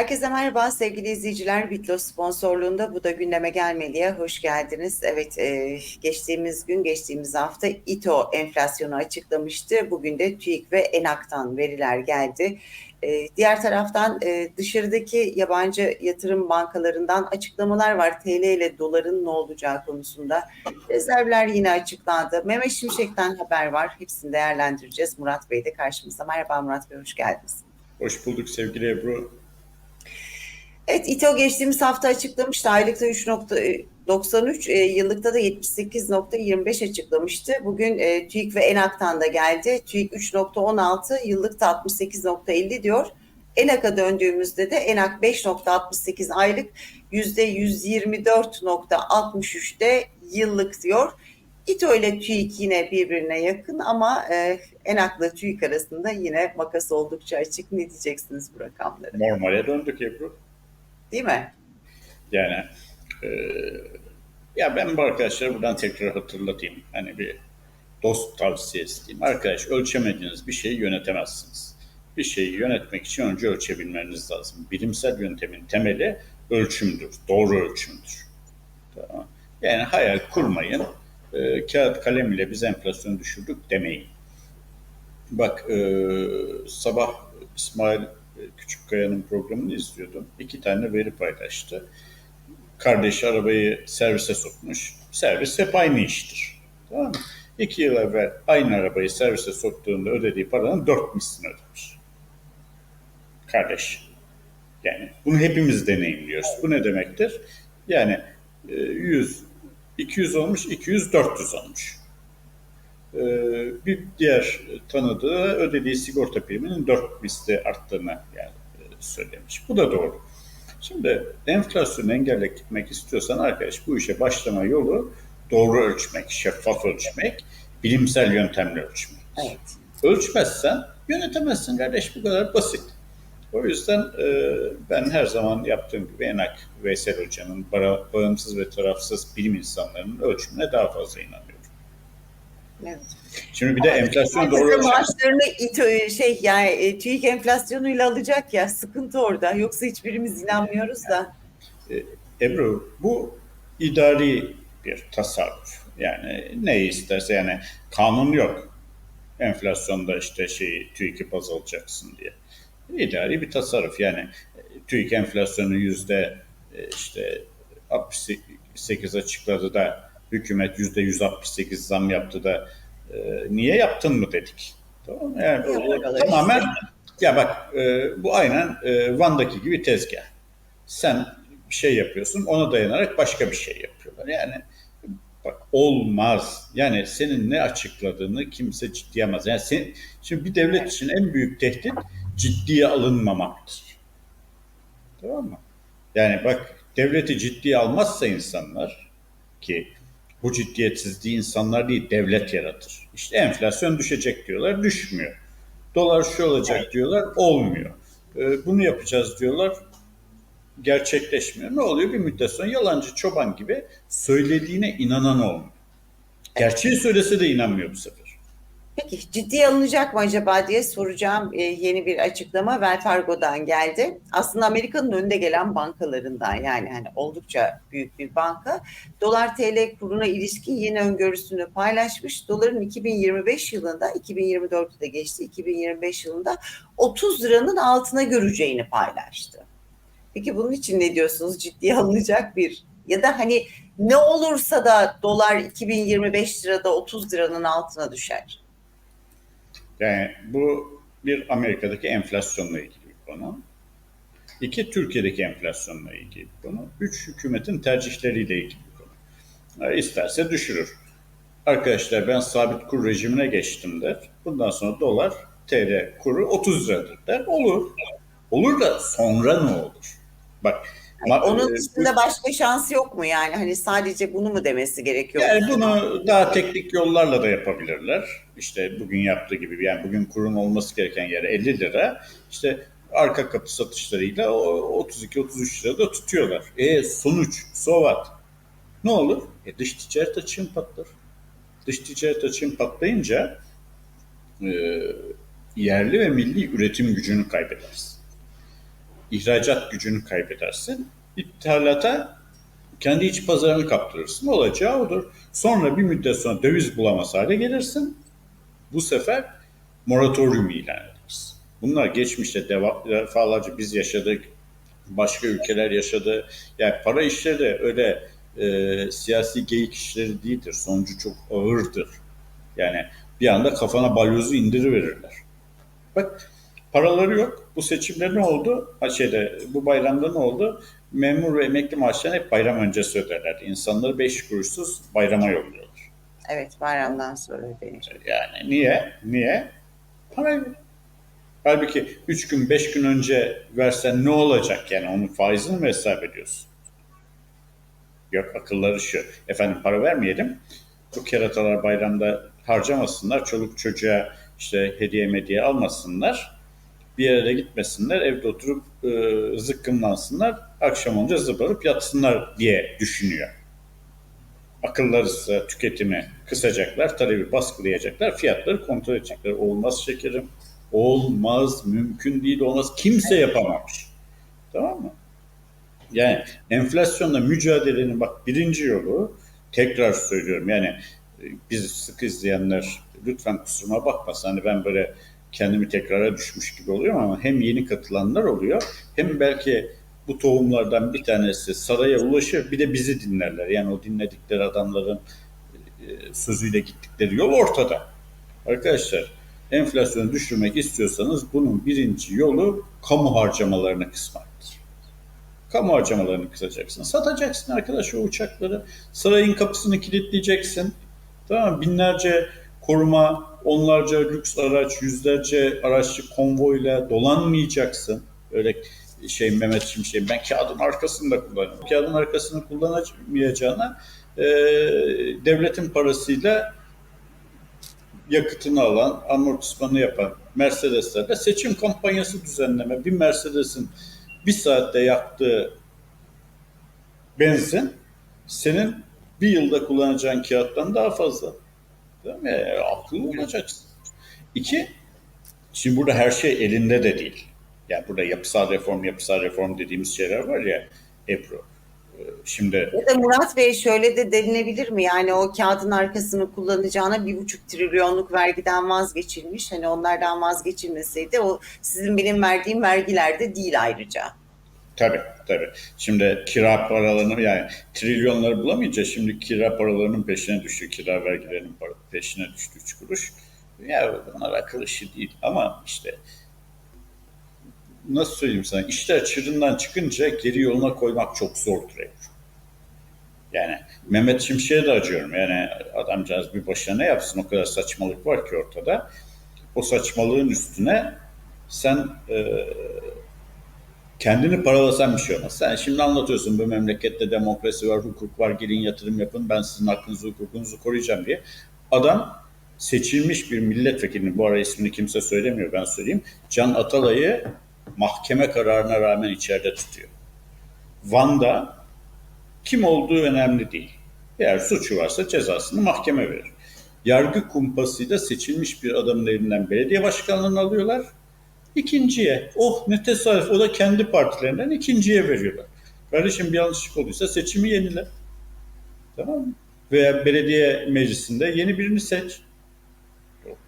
Herkese merhaba sevgili izleyiciler. Bitlos sponsorluğunda bu da gündeme gelmeliye hoş geldiniz. Evet e, geçtiğimiz gün geçtiğimiz hafta İTO enflasyonu açıklamıştı. Bugün de TÜİK ve ENAK'tan veriler geldi. E, diğer taraftan e, dışarıdaki yabancı yatırım bankalarından açıklamalar var. TL ile doların ne olacağı konusunda. Rezervler yine açıklandı. Mehmet Şimşek'ten haber var. Hepsini değerlendireceğiz. Murat Bey de karşımızda. Merhaba Murat Bey hoş geldiniz. Hoş bulduk sevgili Ebru. Evet İTO geçtiğimiz hafta açıklamıştı. Aylıkta 3.93, e, yıllıkta da 78.25 açıklamıştı. Bugün e, TÜİK ve ENAK'tan da geldi. TÜİK 3.16, yıllıkta 68.50 diyor. ENAK'a döndüğümüzde de ENAK 5.68 aylık %124.63'te yıllık diyor. İTO ile TÜİK yine birbirine yakın ama e, ENAK'la TÜİK arasında yine makas oldukça açık. Ne diyeceksiniz bu rakamlara? Normale döndük Ebru. Değil mi? Yani e, ya ben bu arkadaşlara buradan tekrar hatırlatayım. Hani bir dost tavsiyesi diyeyim. Arkadaş ölçemediğiniz bir şeyi yönetemezsiniz. Bir şeyi yönetmek için önce ölçebilmeniz lazım. Bilimsel yöntemin temeli ölçümdür. Doğru ölçümdür. Tamam. Yani hayal kurmayın. E, kağıt kalem ile biz enflasyonu düşürdük demeyin. Bak e, sabah İsmail Küçükkaya'nın programını izliyordum. İki tane veri paylaştı. Kardeşi arabayı servise sokmuş. Servis hep aynı iştir. Tamam mı? İki yıl evvel aynı arabayı servise soktuğunda ödediği paranın dört mislini ödemiş. Kardeş. Yani bunu hepimiz deneyimliyoruz. Bu ne demektir? Yani 100, 200 olmuş, 200, 400 olmuş. Ee, bir diğer tanıdığı ödediği sigorta priminin dört misli arttığını yani e, söylemiş. Bu da doğru. Şimdi enflasyonu engellemek istiyorsan arkadaş bu işe başlama yolu doğru ölçmek, şeffaf ölçmek, bilimsel yöntemle ölçmek. Evet. Ölçmezsen yönetemezsin kardeş bu kadar basit. O yüzden e, ben her zaman yaptığım gibi Enak Veysel Hoca'nın bağımsız ve tarafsız bilim insanlarının ölçümüne daha fazla inanıyorum. Evet. Şimdi bir de enflasyon doğru maaşlarını İTO, şey yani e, TÜİK enflasyonuyla alacak ya sıkıntı orada. Yoksa hiçbirimiz inanmıyoruz da. Ebru bu idari bir tasarruf. Yani ne isterse yani kanun yok. Enflasyonda işte şeyi TÜİK'i baz alacaksın diye. İdari bir tasarruf yani TÜİK enflasyonu yüzde e, işte 68 açıkladı da hükümet yüzde 168 zam yaptı da e, niye yaptın mı dedik. Tamam? Yani o, tamamen ya bak e, bu aynen e, Van'daki gibi tezgah. Sen bir şey yapıyorsun ona dayanarak başka bir şey yapıyorlar. Yani bak olmaz. Yani senin ne açıkladığını kimse ciddiye almaz. Yani sen, şimdi bir devlet için en büyük tehdit ciddiye alınmamaktır. Tamam mı? Yani bak devleti ciddiye almazsa insanlar ki bu ciddiyetsizliği insanlar değil devlet yaratır. İşte enflasyon düşecek diyorlar düşmüyor. Dolar şu olacak diyorlar olmuyor. Ee, bunu yapacağız diyorlar gerçekleşmiyor. Ne oluyor? Bir müddet sonra yalancı çoban gibi söylediğine inanan olmuyor. Gerçeği söylese de inanmıyor bu sefer. Peki ciddiye alınacak mı acaba diye soracağım e, yeni bir açıklama Wells Fargo'dan geldi. Aslında Amerika'nın önde gelen bankalarından yani hani oldukça büyük bir banka. Dolar TL kuruna ilişkin yeni öngörüsünü paylaşmış. Doların 2025 yılında 2024'ü de geçti 2025 yılında 30 liranın altına göreceğini paylaştı. Peki bunun için ne diyorsunuz? Ciddiye alınacak bir ya da hani ne olursa da dolar 2025 lirada 30 liranın altına düşer. Yani bu bir Amerika'daki enflasyonla ilgili bir konu. İki Türkiye'deki enflasyonla ilgili bir konu. Üç hükümetin tercihleriyle ilgili bir konu. Yani isterse düşürür. Arkadaşlar ben sabit kur rejimine geçtim der. Bundan sonra dolar TL kuru 30 liradır der. Olur. Olur da sonra ne olur? Bak yani onun dışında başka şans yok mu yani? Hani sadece bunu mu demesi gerekiyor? Yani bunu daha teknik yollarla da yapabilirler. İşte bugün yaptığı gibi yani bugün kurun olması gereken yere 50 lira. İşte arka kapı satışlarıyla 32-33 lirada tutuyorlar. E sonuç, so what? Ne olur? E dış ticaret açığın patlar. dış ticaret açığın patlayınca e, yerli ve milli üretim gücünü kaybedersin. İhracat gücünü kaybedersin. İthalata kendi iç pazarını kaptırırsın. Olacağı odur. Sonra bir müddet sonra döviz bulamaz hale gelirsin. Bu sefer moratorium ilan edersin. Bunlar geçmişte defalarca biz yaşadık, başka ülkeler yaşadı. Yani para işleri öyle e, siyasi geyik işleri değildir. Sonucu çok ağırdır. Yani bir anda kafana balyozu indiriverirler. Bak paraları yok. Bu seçimde ne oldu? Ha şeyde, bu bayramda ne oldu? Memur ve emekli maaşlarını hep bayram öncesi öderler. İnsanları beş kuruşsuz bayrama yolluyorlar. Evet bayramdan sonra ödenecek. Yani niye? Niye? Para yok. Halbuki üç gün, beş gün önce versen ne olacak yani? Onun faizini mi hesap ediyorsun? Yok akılları şu. Efendim para vermeyelim. Bu keratalar bayramda harcamasınlar. Çoluk çocuğa işte hediye mediye almasınlar. Bir yere gitmesinler. Evde oturup e, zıkkımlansınlar. Akşam olunca zıbarıp yatsınlar diye düşünüyor. Akılları ise tüketimi kısacaklar, talebi baskılayacaklar, fiyatları kontrol edecekler. Olmaz şekerim. Olmaz, mümkün değil, olmaz. Kimse yapamamış. Tamam mı? Yani enflasyonla mücadelenin bak birinci yolu tekrar söylüyorum yani e, bizi sık izleyenler lütfen kusuruma bakmasın. Hani ben böyle kendimi tekrara düşmüş gibi oluyorum ama hem yeni katılanlar oluyor hem belki bu tohumlardan bir tanesi saraya ulaşır bir de bizi dinlerler. Yani o dinledikleri adamların e, sözüyle gittikleri yol ortada. Arkadaşlar enflasyonu düşürmek istiyorsanız bunun birinci yolu kamu harcamalarını kısmaktır. Kamu harcamalarını kısacaksın. Satacaksın arkadaş o uçakları. Sarayın kapısını kilitleyeceksin. Tamam? Binlerce koruma, onlarca lüks araç, yüzlerce araçlı konvoyla dolanmayacaksın. Öyle şey Mehmet Şimşek ben kağıdın arkasında kullanıyorum. Kağıdın arkasını kullanamayacağına e, devletin parasıyla yakıtını alan, amortismanı yapan Mercedeslerle seçim kampanyası düzenleme. Bir Mercedes'in bir saatte yaktığı benzin senin bir yılda kullanacağın kağıttan daha fazla. Değil mi? E, olacaksın. İki, şimdi burada her şey elinde de değil. Yani burada yapısal reform, yapısal reform dediğimiz şeyler var ya Ebru. E, Şimdi Ya da Murat Bey şöyle de denilebilir mi? Yani o kağıdın arkasını kullanacağına bir buçuk trilyonluk vergiden vazgeçilmiş. Hani onlardan vazgeçilmeseydi o sizin benim verdiğim vergilerde değil ayrıca. Tabii tabii. Şimdi kira paralarını yani trilyonları bulamayınca şimdi kira paralarının peşine düştü. Kira vergilerinin peşine düştü 3 kuruş. Ya bunlar akıl işi değil ama işte nasıl söyleyeyim sana işler çığırından çıkınca geri yoluna koymak çok zordur Ebru. Yani Mehmet Şimşek'e de acıyorum. Yani adamcağız bir başına ne yapsın o kadar saçmalık var ki ortada. O saçmalığın üstüne sen e, kendini paralasan bir şey olmaz. Sen şimdi anlatıyorsun bu memlekette demokrasi var, hukuk var, gelin yatırım yapın, ben sizin hakkınızı, hukukunuzu koruyacağım diye. Adam seçilmiş bir milletvekilini, bu ara ismini kimse söylemiyor ben söyleyeyim, Can Atalay'ı mahkeme kararına rağmen içeride tutuyor. Van'da kim olduğu önemli değil. Eğer suçu varsa cezasını mahkeme verir. Yargı kumpasıyla seçilmiş bir adamın elinden belediye başkanlığını alıyorlar. İkinciye, oh ne tesadüf o da kendi partilerinden ikinciye veriyorlar. Kardeşim bir yanlışlık olduysa seçimi yenile. Tamam mı? Veya belediye meclisinde yeni birini seç.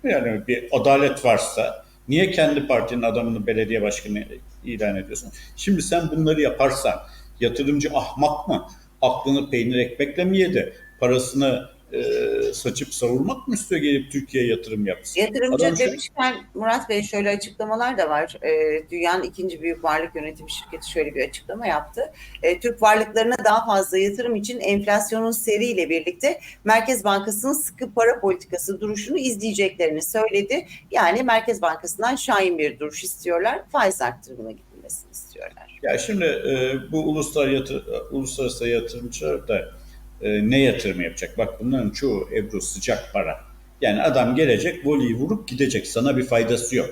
Yani bir adalet varsa niye kendi partinin adamını belediye başkanı ilan ediyorsun? Şimdi sen bunları yaparsan yatırımcı ahmak mı? Aklını peynir ekmekle mi yedi? Parasını e, saçıp savurmak mı istiyor gelip Türkiye'ye yatırım yapsın? Yatırımcı Adam şu- demişken Murat Bey şöyle açıklamalar da var. Ee, dünyanın ikinci büyük varlık yönetim şirketi şöyle bir açıklama yaptı. Ee, Türk varlıklarına daha fazla yatırım için enflasyonun seriyle birlikte Merkez Bankası'nın sıkı para politikası duruşunu izleyeceklerini söyledi. Yani Merkez Bankası'ndan şahin bir duruş istiyorlar. Faiz arttırımına gidilmesini istiyorlar. Ya şimdi e, bu uluslar yatır, uluslararası yatırımcılar da e, ne yatırım yapacak? Bak bunların çoğu Ebru sıcak para. Yani adam gelecek, voleyi vurup gidecek. Sana bir faydası yok.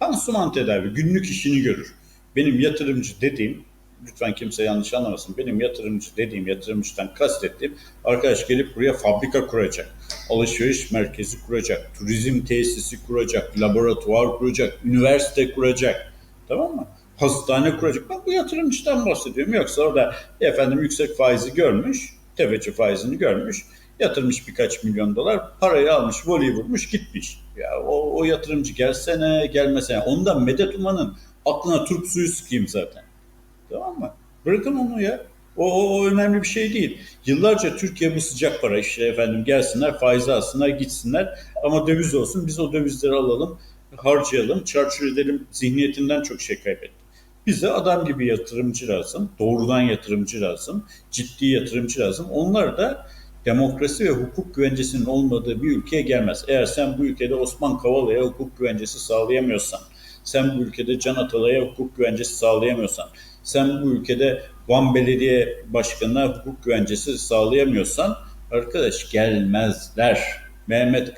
Pansuman tedavi, günlük işini görür. Benim yatırımcı dediğim lütfen kimse yanlış anlamasın. Benim yatırımcı dediğim yatırımcıdan kastettiğim arkadaş gelip buraya fabrika kuracak, alışveriş merkezi kuracak, turizm tesisi kuracak, laboratuvar kuracak, üniversite kuracak. Tamam mı? Hastane kuracak. Ben bu yatırımcıdan bahsediyorum. Yoksa orada efendim yüksek faizi görmüş, tefeci faizini görmüş, yatırmış birkaç milyon dolar, parayı almış, voleyi vurmuş, gitmiş. Ya o, o yatırımcı gelsene, gelmesene. Ondan medet umanın aklına turp suyu sıkayım zaten. Tamam mı? Bırakın onu ya. O, o, o önemli bir şey değil. Yıllarca Türkiye bu sıcak para işte efendim gelsinler faizi alsınlar gitsinler ama döviz olsun biz o dövizleri alalım harcayalım çarçur edelim zihniyetinden çok şey kaybetti. Bize adam gibi yatırımcı lazım, doğrudan yatırımcı lazım, ciddi yatırımcı lazım. Onlar da demokrasi ve hukuk güvencesinin olmadığı bir ülkeye gelmez. Eğer sen bu ülkede Osman Kavala'ya hukuk güvencesi sağlayamıyorsan, sen bu ülkede Can Atalay'a hukuk güvencesi sağlayamıyorsan, sen bu ülkede Van Belediye Başkanı'na hukuk güvencesi sağlayamıyorsan arkadaş gelmezler. Mehmet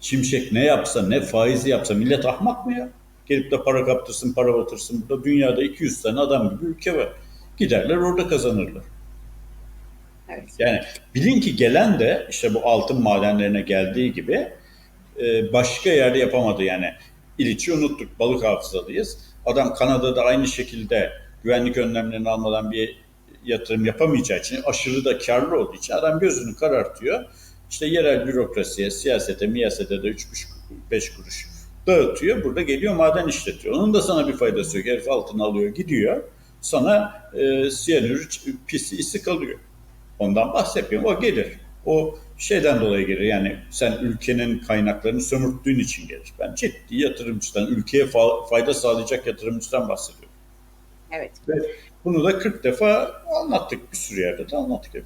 Şimşek ne yapsa ne faizi yapsa millet ahmak mı ya? Gelip de para kaptırsın para batırsın. Burada dünyada 200 tane adam gibi ülke var. Giderler orada kazanırlar. Evet. Yani bilin ki gelen de işte bu altın madenlerine geldiği gibi e, başka yerde yapamadı yani. İliç'i unuttuk, balık hafızalıyız. Adam Kanada'da aynı şekilde güvenlik önlemlerini almadan bir yatırım yapamayacağı için, aşırı da karlı olduğu için adam gözünü karartıyor. İşte yerel bürokrasiye, siyasete, miyasete de 3,5 kuruş dağıtıyor. Burada geliyor maden işletiyor. Onun da sana bir faydası yok. Herif altın alıyor, gidiyor. Sana e, siyanür pisi isi kalıyor. Ondan bahsetmiyorum. O gelir. O şeyden dolayı gelir. Yani sen ülkenin kaynaklarını sömürttüğün için gelir. Ben ciddi yatırımcıdan, ülkeye fa- fayda sağlayacak yatırımcıdan bahsediyorum. Evet. Ve bunu da 40 defa anlattık. Bir sürü yerde de anlattık. hep.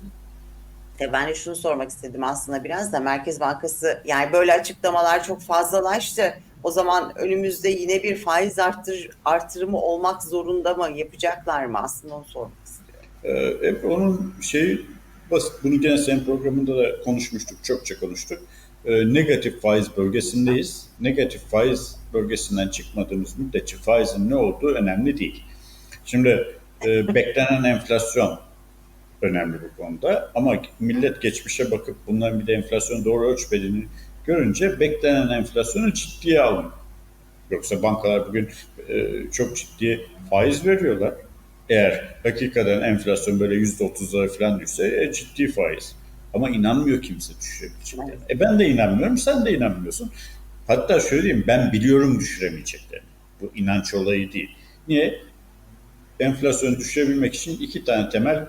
E, Ben de şunu sormak istedim aslında biraz da Merkez Bankası yani böyle açıklamalar çok fazlalaştı. O zaman önümüzde yine bir faiz arttır, artırımı olmak zorunda mı? Yapacaklar mı? Aslında onu sormak istiyorum. Ee, onun şeyi basit. Bunu gene senin programında da konuşmuştuk. Çokça konuştuk. Ee, negatif faiz bölgesindeyiz. Negatif faiz bölgesinden çıkmadığımız müddetçe faizin ne olduğu önemli değil. Şimdi e, beklenen enflasyon önemli bu konuda. Ama millet geçmişe bakıp bunların bir de enflasyon doğru ölçmediğini görünce beklenen enflasyonu ciddiye alın. Yoksa bankalar bugün e, çok ciddi faiz veriyorlar. Eğer hakikaten enflasyon böyle yüzde otuzlara falan düşse e, ciddi faiz. Ama inanmıyor kimse düşürebileceklerine. E ben de inanmıyorum, sen de inanmıyorsun. Hatta şöyle diyeyim, ben biliyorum düşüremeyeceklerini. Bu inanç olayı değil. Niye? Enflasyonu düşürebilmek için iki tane temel e,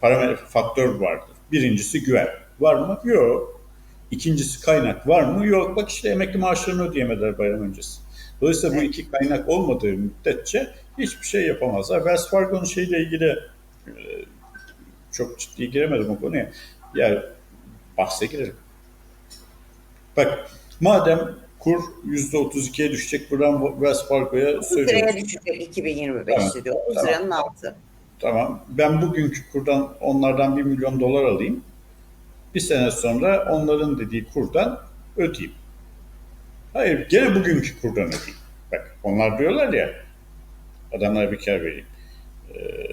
parametre faktör vardır. Birincisi güven. Var mı? Yok. İkincisi kaynak var mı? Yok. Bak işte emekli maaşlarını ödeyemediler bayram öncesi. Dolayısıyla bu iki kaynak olmadığı müddetçe hiçbir şey yapamazlar. Wells Fargo'nun şeyle ilgili e, çok ciddi giremedim o konuya. Ya bahse girerim. Bak madem kur %32'ye düşecek buradan Wells Fargo'ya 30 liraya söylüyorum. düşecek 2025'te Tamam. diyor. 30 Tamam. liranın altı. Tamam. Ben bugünkü kurdan onlardan 1 milyon dolar alayım. Bir sene sonra onların dediği kurdan ödeyeyim. Hayır, gene bugünkü kurdan ödeyeyim. Bak onlar diyorlar ya, adamlara bir kar vereyim. Ee,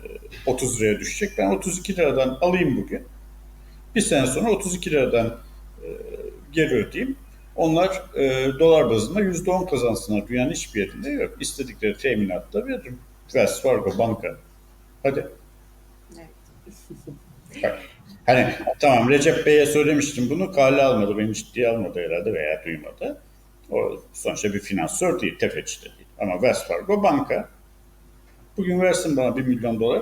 30 liraya düşecek. Ben 32 liradan alayım bugün. Bir sene sonra 32 liradan e, geri ödeyeyim. Onlar e, dolar bazında %10 kazansınlar. Dünyanın hiçbir yerinde yok. İstedikleri teminatta veririm. Wells Fargo banka. Hadi. Bak, hani tamam Recep Bey'e söylemiştim bunu kale almadı beni ciddiye almadı herhalde veya duymadı. O sonuçta bir finansör değil, tefeci de değil. Ama Wells Fargo banka. Bugün versin bana 1 milyon dolar.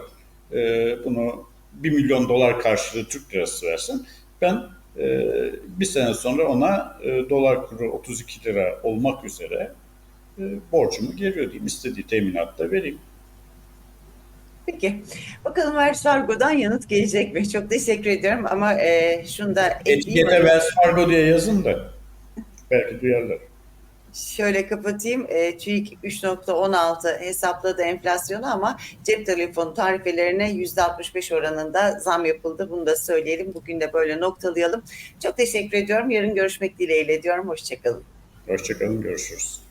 Ee, bunu 1 milyon dolar karşılığı Türk lirası versin. Ben e, bir sene sonra ona e, dolar kuru 32 lira olmak üzere e, borcumu geri ödeyeyim. İstediği teminatta vereyim. Peki. Bakalım Wells Fargo'dan yanıt gelecek mi? Çok teşekkür ediyorum ama e, şunu da. Etikete Wells Fargo diye yazın da belki duyarlar. Şöyle kapatayım. E, TÜİK 3.16 hesapladı enflasyonu ama cep telefonu tarifelerine %65 oranında zam yapıldı. Bunu da söyleyelim. Bugün de böyle noktalayalım. Çok teşekkür ediyorum. Yarın görüşmek dileğiyle diyorum. Hoşçakalın. Hoşçakalın, görüşürüz.